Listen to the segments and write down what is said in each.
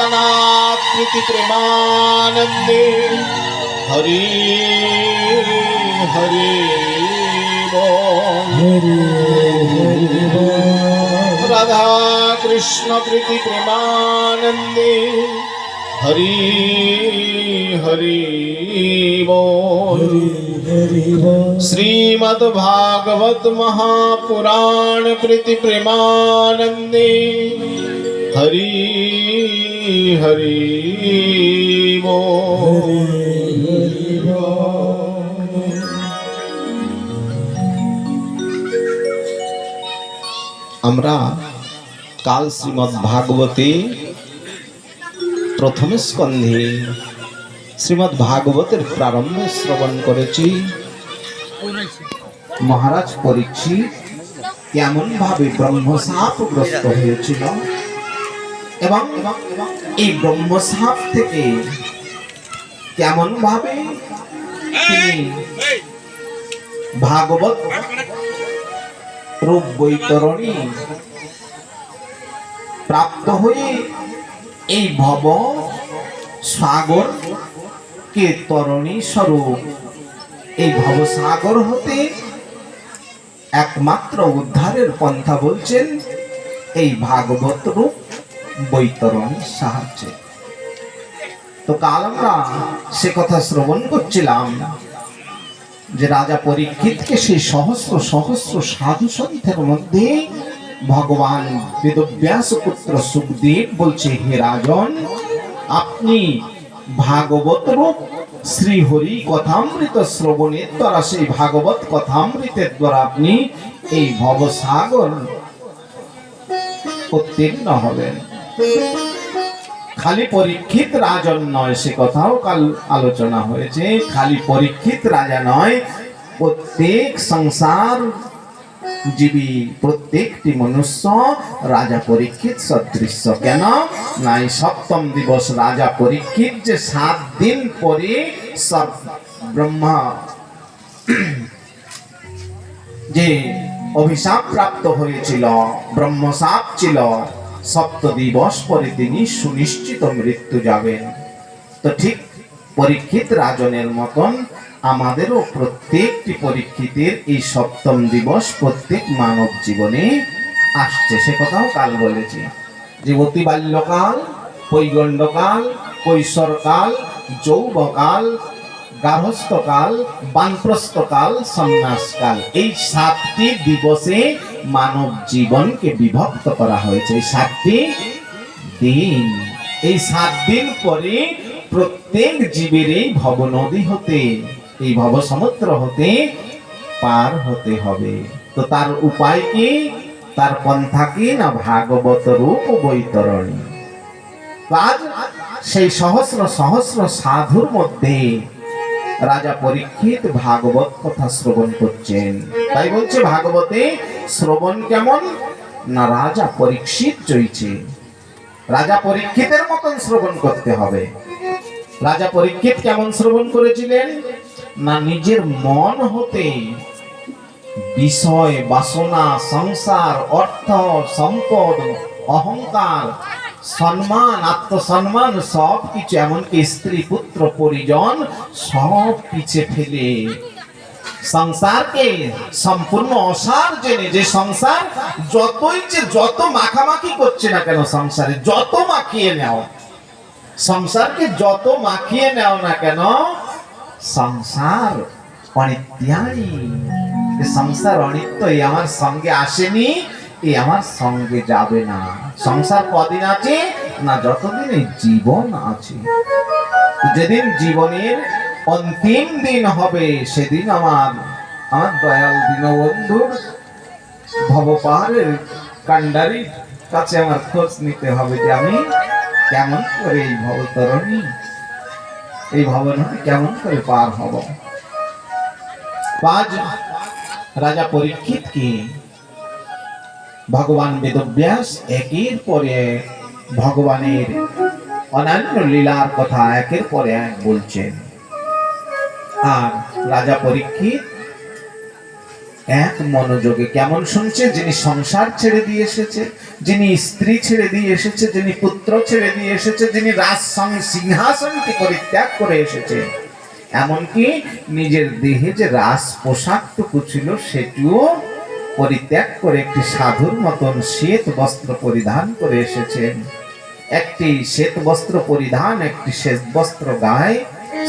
चेतनाकृति प्रेमानंदे हरि हरि राधा कृष्ण प्रीति प्रेमानंदे हरि हरि श्रीमद्भागवत महापुराण प्रीति प्रेमानंदे হরি হরি আমরা কাল শ্রীমদ্ ভাগবতে প্রথম স্কন্ধে শ্রীমদ্ ভাগবতের প্রারম্ভে শ্রবণ করেছি। মহারাজ পরীক্ষিত কেমন ভাবে ব্রহ্মসাপগ্রস্ত হয়েছিল? এবং এই ব্রহ্মসাপ থেকে কেমন ভাবে ভাগবত রূপ বৈতরণী প্রাপ্ত হয়ে এই ভব সাগর কে তরণী স্বরূপ, এই ভবসাগর হতে একমাত্র উদ্ধারের পন্থা বলছেন এই ভাগবত রূপ বৈতরণীর সাহায্যে। তো কাল আমরা সে কথা শ্রবণ করছিলাম যে রাজা পরীক্ষিতকে সেই সহস্র সহস্র সাধু সন্থের মধ্যে ভগবান বেদব্যাস পুত্র সুখদেব বলছে, হে রাজন, আপনি ভাগবত রূপ শ্রীহরি কথামৃত শ্রবণের দ্বারা, সেই ভাগবত কথামৃতের দ্বারা আপনি এই ভবসাগর উত্তীর্ণ হবেন। খালি পরীক্ষিত রাজন নয়, সে কথাও কাল আলোচনা হয়েছে। খালি পরীক্ষিত রাজা নয়, প্রত্যেক সংসার জীবী, প্রত্যেকটি মনুষ্য রাজা পরীক্ষিত সদৃশ্য। কেন? না এই সপ্তম দিবস রাজা পরীক্ষিত যে সাত দিন পরে সব ব্রহ্মা যে অভিশাপ প্রাপ্ত হয়েছিল, ব্রহ্মসাপ ছিল সপ্ত দিবস পরে তিনি সুনিশ্চিত মৃত্যু যাবেন। তো ঠিক পরীক্ষিত রাজনের মতন আমাদেরও প্রত্যেকটি পরীক্ষিতের এই সপ্তম দিবস প্রত্যেক মানব জীবনে আসছে। সে কথাও কাল বলেছি। যে অতি বাল্যকাল কৈগণ্ডকাল কৈশোরকাল, যৌবকাল গার্হস্থকাল বানপ্রস্থকাল, সন্ন্যাসকাল। এই সাতটি দিবসে মানব জীবনকে বিভক্ত করা হয়েছে। এই সাতটি দিন। এই সাত দিন পরে প্রত্যেক জীবের এই ভব নদী হতে, এই ভব সমুদ্র হতে পার হতে হবে। তো তার উপায় কি? তার পন্থা কি না ভাগবত রূপ বৈতরণী? আজ সেই সহস্র সহস্র সাধুর মধ্যে রাজা পরীক্ষিত ভাগবত কথা শ্রবণ করছেন। তাই বলছে ভাগবতে, শ্রবণ কেমন? না রাজা পরীক্ষিত চইছে রাজা পরীক্ষিতের মতন শ্রবণ করতে হবে। রাজা পরীক্ষিত কেমন শ্রবণ করেছিলেন? না নিজের মন হতে বিষয়, বাসনা, সংসার, অর্থ, সম্পদ, অহংকার সম্মান আত্মসম্মান সব কিছু, এমনকি স্ত্রী, পুত্র, পরিজন, সব পিছে ফেলে। সংসারকে সম্পূর্ণ অসার জেনে যে সংসার যতই যে যত মাখামাখি করছে না কেন সংসারে, যত মাখিয়ে নাও, সংসারকে যত মাখিয়ে নাও না কেন, সংসার অনিত্যাই এ সংসার অনিত্য আমার সঙ্গে আসেনি এ আমার সঙ্গে যাবে না। সংসার কদিন আছে না যতদিন জীবন আছে? যেদিন জীবনের অন্তিম দিন হবে, সেদিন আমার আমার দয়াল দীনবন্ধুর ভবপাহাড়ের কান্ডারির কাছে আমার খোঁজ নিতে হবে যে আমি কেমন করে এই ভবতরণী, এই ভবনটি কেমন করে পার হব। পাঁচ, রাজা পরীক্ষিত কি ভগবান বেদব্যাস একের পরে ভগবানের অন্যান্য লীলার কথা একের পরে এক বলছেন আর রাজা পরীক্ষিত এক মনোযোগে কেমন শুনছে? যিনি সংসার ছেড়ে দিয়ে এসেছে, যিনি স্ত্রী ছেড়ে দিয়ে এসেছে, যিনি পুত্র ছেড়ে দিয়ে এসেছে, যিনি রাজ সং- সিংহাসনকে পরিত্যাগ করে এসেছে। এমনকি নিজের দেহে যে রাস পোশাকটুকু ছিল, সেটিও পরিত্যাগ করে একটি সাধুর মতন শ্বেত বস্ত্র পরিধান করে এসেছেন একটি শ্বেত বস্ত্র পরিধান, একটি শ্বেত বস্ত্র গায়ে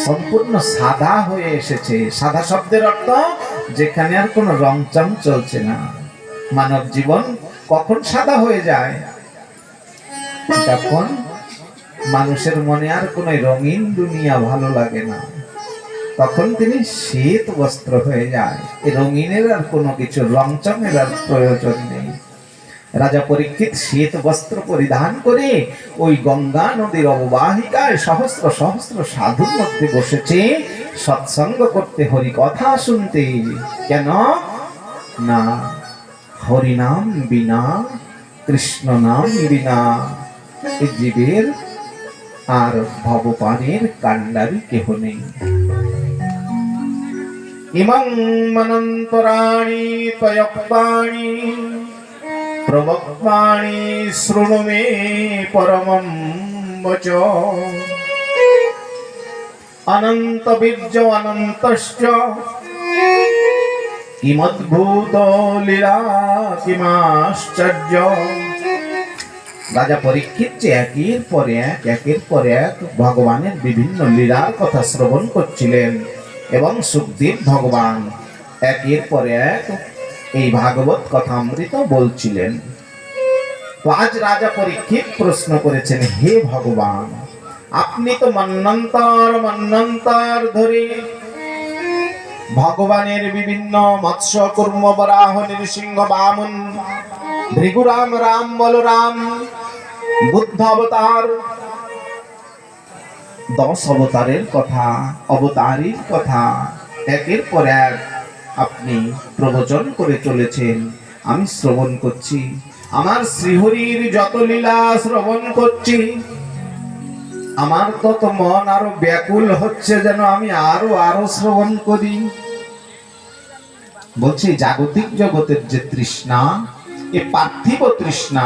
সম্পূর্ণ সাদা হয়ে এসেছে। সাদা শব্দের অর্থ যেখানে আর কোনো রংচং চলছে না। মানব জীবন কখন সাদা হয়ে যায়? যখন মানুষের মনে আর কোনো রঙিন দুনিয়া ভালো লাগে না। তখন তিনি শ্বেত বস্ত্র হয়ে যায়। রঙিনের আর কোনো কিছু, রংচঙের আর প্রয়োজন নেই। রাজা পরীক্ষিত শ্বেত বস্ত্র পরিধান করে ওই গঙ্গা নদীর অববাহিকায় সহস্র সহস্র সাধুর মধ্যে বসেছে, সৎসঙ্গ করতে হরি কথা শুনতে। কেন? না হরি নাম বিনা, কৃষ্ণ নাম বিনা। জীবের আর ভবপানের কান্ডারি কেহ নেই। প্রবক্তানি শৃণু মে পরমম বচ। অনন্ত বীর্য অনন্তশ্চ। কিমদ্ভূত লীলা কিমাশ্চর্য। রাজা পরীক্ষিত যে একের পর এক, একের পর এক ভগবানের বিভিন্ন লীলার কথা শ্রবণ করছিলেন। এবং সুখদেব ভগবান। একের পর এক এই ভাগবত কথামৃত বলছিলেন। তো আজ রাজা পরীক্ষিত প্রশ্ন করেছেন, হে ভগবান, আপনি তো মন্নন্তর মন্নন্তর ধরে ভগবানের বিভিন্ন মৎস্য, কুর্ম, বরাহ, নৃসিংহ, বামন, ভৃগুরাম, রাম, বলরাম, বুদ্ধ অবতার দশ অবতারের কথা, অবতারীর কথা, একের পর এক আপনি প্রবচন করে চলেছেন। আমি শ্রবণ করছি, আমার শ্রীহরির যত লীলা শ্রবণ করছি, আমার তত মন আরও ব্যাকুল হচ্ছে যেন আমি আরও আরও শ্রবণ করি। বলছি, জাগতিক জগতের যে তৃষ্ণা, এ পার্থিব তৃষ্ণা,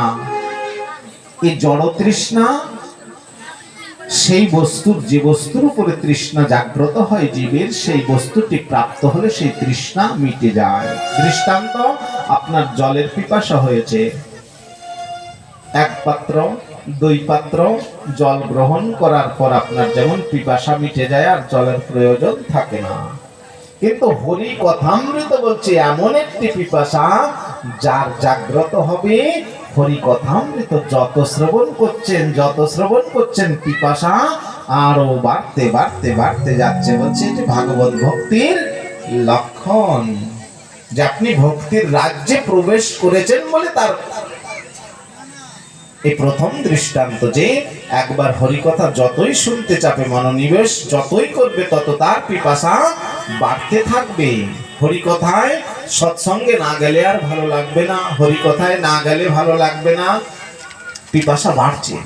এ জড় তৃষ্ণা সেই বস্তুর, যে বস্তুর উপরে তৃষ্ণা জাগ্রত হয় জীবের, সেই বস্তুটি প্রাপ্ত হলে সেই তৃষ্ণা মিটে যায়। দৃষ্টান্ত, আপনার জলের পিপাসা হয়েছে। এক পাত্র, দুই পাত্র, জল গ্রহণ করার পর আপনার যেমন পিপাসা মিটে যায় আর জলের প্রয়োজন থাকে না। কিন্তু হরি কথামৃত বলছে, এমন একটি পিপাসা যার জাগ্রত হবে হরি কথামৃত যত শ্রবণ করছেন, যত শ্রবণ করছেন, পিপাসা আরও বাড়তে বাড়তে বাড়তে যাচ্ছে বলছে এটি ভাগবত ভক্তির লক্ষণ। যে আপনি ভক্তির রাজ্যে প্রবেশ করেছেন বলে তার এই প্রথম দৃষ্টান্ত যে একবার হরিকথা যতই শুনতে চাপে, মনোনিবেশ যতই করবে, তত তার পিপাসা বাড়তে থাকবে হরিকথায় সৎসঙ্গে না গেলে আর ভালো লাগবে না। হরিকথায় না গেলে ভালো লাগবে না। পিপাসা বাড়ছে।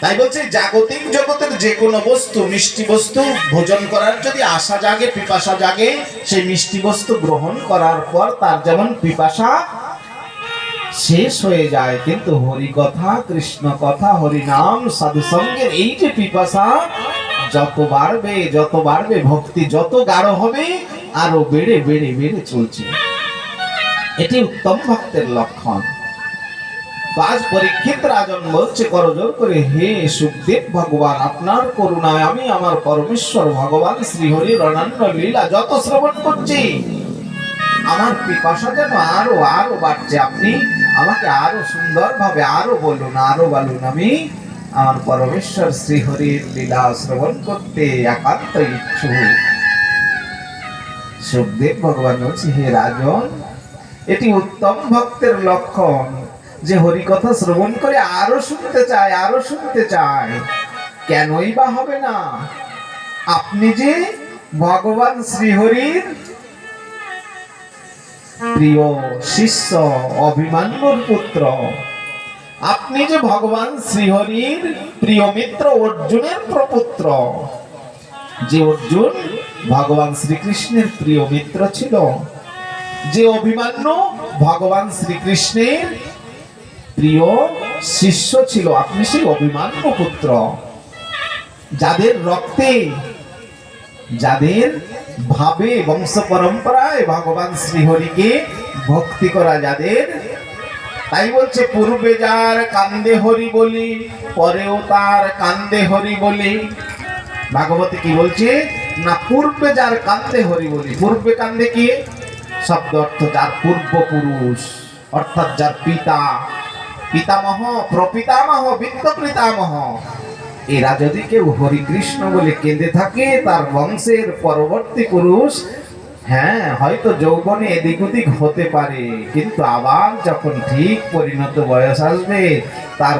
তাই বলছে, জাগতিক জগতের যে কোনো বস্তু, মিষ্টি বস্তু ভোজন করার যদি আশা জাগে, পিপাসা জাগে, সেই মিষ্টি বস্তু গ্রহণ করার পর তার যেমন পিপাসা শেষ হয়ে যায়। কিন্তু হরি কথা কৃষ্ণ কথা হরি নাম সাধু সঙ্গের এই যে পিপাসা যত বাড়বে যত বাড়বে, ভক্তি যত গাঢ় হবে, আরও বেড়ে বেড়ে বেড়ে চলছে। এটি উত্তম ভক্তের লক্ষণ। আজ পরীক্ষিত রাজন বলছে করজোর করে, হে সুখদেব ভগবান, আপনার করুণায় আমি আমার পরমেশ্বর ভগবান শ্রীহরি রণান্য লীলা যত শ্রবণ করছি। আমার পিপাসা যেন আরও আরও বাড়ছে। আপনি আমাকে আরও সুন্দর ভাবে আরও বলুন আরও বলুন। আমি আমার পরমেশ্বর শ্রীহরির লীলা শ্রবণ করতে একান্ত ইচ্ছুক। সুখদেব ভগবান বলছে, হে রাজন, এটি উত্তম ভক্তের লক্ষণ যে হরি কথা শ্রবণ করে আরও শুনতে চায়, আরও শুনতে চায়। কেনই বা হবে না? আপনি যে ভগবান শ্রীহরির প্রিয় শিষ্য, অভিমান্যর পুত্র আপনি যে ভগবান শ্রীহরির প্রিয় মিত্র অর্জুনের প্রপুত্র, যে অর্জুন ভগবান শ্রীকৃষ্ণের প্রিয় মিত্র ছিল, যে অভিমান্যু ভগবান শ্রীকৃষ্ণের প্রিয় শিষ্য ছিল, আপনি সেই অভিমান্যু পুত্র। যাদের রক্তে, যাদের ভাবে বংশ পরম্পরায় ভগবান শ্রীহরিকে ভক্তি করা, যাদের তাই বলছে, পূর্বে যার কান্দে হরি বলি, পরেও তার কান্দে হরি বলি। ভাগবতী কি বলছে? না, পূর্বে যার কান্দে হরি বলি। পূর্বে কান্দে কি? শব্দ অর্থ যার পূর্বপুরুষ, অর্থাৎ যার পিতা। পিতামহ, প্রপিতামহ বিত্ত পিতামহ এরা যদি কেউ হরিকৃষ্ণ বলে কেঁদে থাকে, তার বংশের পরবর্তী পুরুষ হ্যাঁ হয়তো যৌবনে এদিক ওদিক হতে পারে, কিন্তু আবার যখন ঠিক পরিণত বয়স আসবে, তার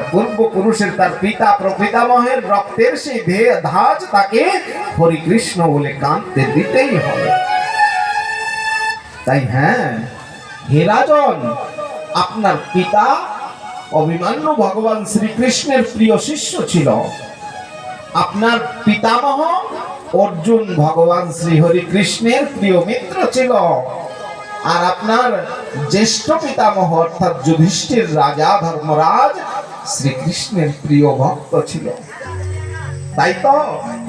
তার পিতা প্রপিতামহের রক্তের সেই ধাজ তাকে হরিকৃষ্ণ বলে কাঁদতে দিতেই হবে। তাই হ্যাঁ হেরাজন আপনার পিতা অভিমান্য ভগবান শ্রীকৃষ্ণের প্রিয় শিষ্য ছিল। আপনার পিতামহ অর্জুন ভগবান শ্রী হরি কৃষ্ণের প্রিয় মিত্র ছিল। আর আপনার জ্যেষ্ঠ পিতামহ অর্থাৎ যুধিষ্ঠির রাজা ধর্মরাজ শ্রীকৃষ্ণের প্রিয় ভক্ত ছিল। তাই তো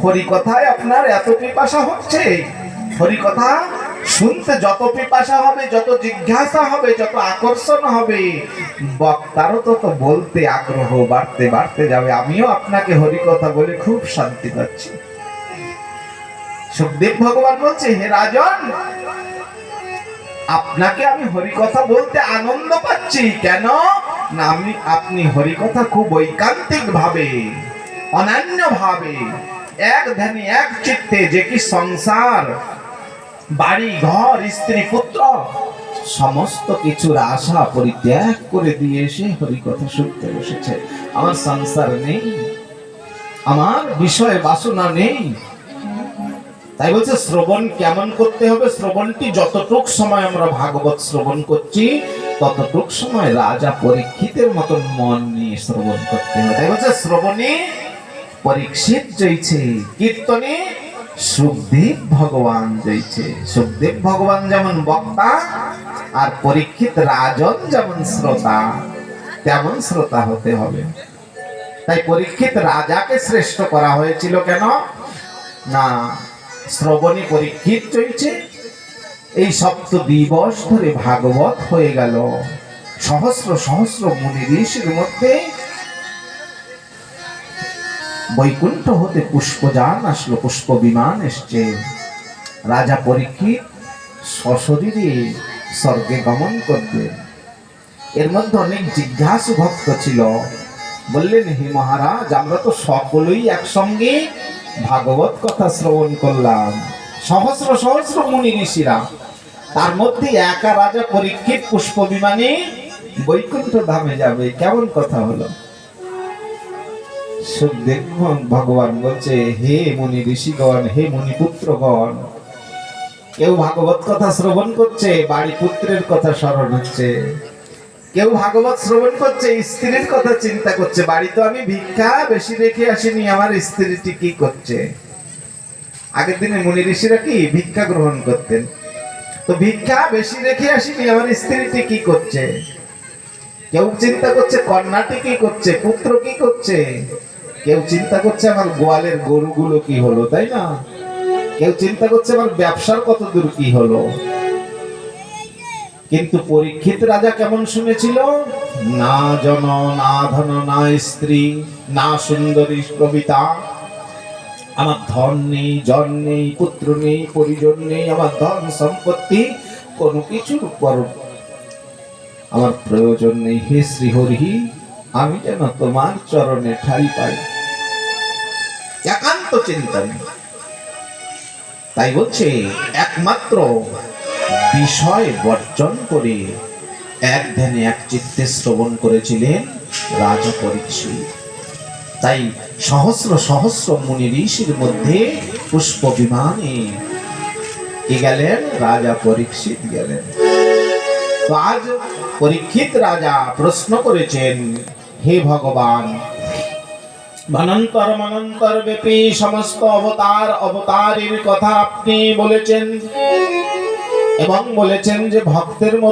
হরি কথায় আপনার এত পিপাসা হচ্ছে। হরি কথা শুনতে যত পিপাসা হবে, যত জিজ্ঞাসা হবে, যত আকর্ষণ হবে, বক্তারও তত বলতে আগ্রহ বাড়তে বাড়তে যাবে। আমিও আপনাকে হরি কথা বলে খুব শান্তি পাচ্ছি। সুখদেব ভগবান বলছে, হে রাজন, আপনাকে আমি হরি কথা বলতে আনন্দ পাচ্ছি। কেন? না আমি আপনি হরি কথা খুব ঐকান্তিক ভাবে অনন্য ভাবে এক ধ্যানে, এক চিত্তে যে কি সংসার, বাড়ি, ঘর, স্ত্রী, পুত্র, সমস্ত কিছুর আশা পরিত্যাগ করে দিয়ে এসে হরি কথা শুনতে বসেছে। আমার সংসার নেই, আমার বিষয় বাসনা নেই তাই বলছে, শ্রবণ কেমন করতে হবে? শ্রবণটি যতটুক সময় আমরা ভাগবত শ্রবণ করছি, ততটুক সময় রাজা পরীক্ষিতের মতন মন নিয়ে শ্রবণ করতে হবে। তাই বলছে, শ্রবণে পরীক্ষিত জয়ছে, কীর্তনে সুখদেব ভগবান জয়ছে। সুখদেব ভগবান যেমন বক্তা, আর পরীক্ষিত রাজন যেমন শ্রোতা, তেমন শ্রোতা হতে হবে। তাই পরীক্ষিত রাজাকে শ্রেষ্ঠ করা হয়েছিল কেন? না শ্রবণী পরীক্ষিত চলছে এই সপ্ত দিবস ধরে ভাগবত হয়ে গেল। সহস্র সহস্র মুনি ঋষির মধ্যে বৈকুণ্ঠ হতে পুষ্পযান আসলো পুষ্প বিমান এসছে। রাজা পরীক্ষিত সশরীরে স্বর্গে গমন করবে। এর মধ্যে অনেক জিজ্ঞাসু ভক্ত ছিল। বললেন, হে মহারাজ, আমরা তো সকলেই একসঙ্গে ভাগবত কথা শ্রবণ করলাম। সহস্র সহস্র মুনি ঋষিরা, তার মধ্যে একা রাজা পরীক্ষিত পুষ্প বিমানে বৈকুণ্ঠ ধামে যাবে। কেমন কথা হলো? সুখদেব ভগবান বলছে, হে মুনি ঋষিগণ, হে মুনি পুত্রগণ, কেউ ভাগবত কথা শ্রবণ করছে বাড়ি পুত্রের কথা স্মরণ হচ্ছে। কেউ ভাগবত শ্রবণ করছে স্ত্রীর কথা চিন্তা করছে। বাড়ি তো আমি ভিক্ষা বেশি রেখে আসিনি, আমার স্ত্রীটি কি করছে? আগের দিনে মুনি ঋষিরা কি ভিক্ষা গ্রহণ করতেন? তো ভিক্ষা বেশি রেখে আসিনি, আমার স্ত্রীটি কি করছে? কেউ চিন্তা করছে, কন্যাটি কি করছে, পুত্র কি করছে? কেউ চিন্তা করছে, আমার গোয়ালের গরুগুলো কি হলো, তাই না? কেউ চিন্তা করছে, আমার ব্যবসার কত দূর কি হলো? কিন্তু পরীক্ষিত রাজা কেমন শুনেছিল? না জন, না ধন, না স্ত্রী, না সুন্দরী কবিতা আমার ধন নেই, জন নেই, পুত্র নেই, পরিজন নেই, আমার ধন সম্পত্তি কোনো কিছুর উপর আমার প্রয়োজন নেই। হে শ্রীহরি আমি যেন তোমার চরণে ঠাই পাই। একান্ত চিন্তন। তাই বলছে, একমাত্র বিষয় বর্জন করে এক ধ্যানে এক চিত্তে শ্রবণ করেছিলেন রাজা পরীক্ষিত তাই সহস্র সহস্র মুনি ঋষির মধ্যে পুষ্প বিমানে গেলেন, রাজা পরীক্ষিত গেলেন। তো আজ পরীক্ষিত রাজা প্রশ্ন করেছেন, হে ভগবান মনন্তর মনন্তর ব্যাপী সমস্ত অবতার অবতারের কথা আপনি বলেছেন। এবং বলেছেন যে ভক্তের মধ্যে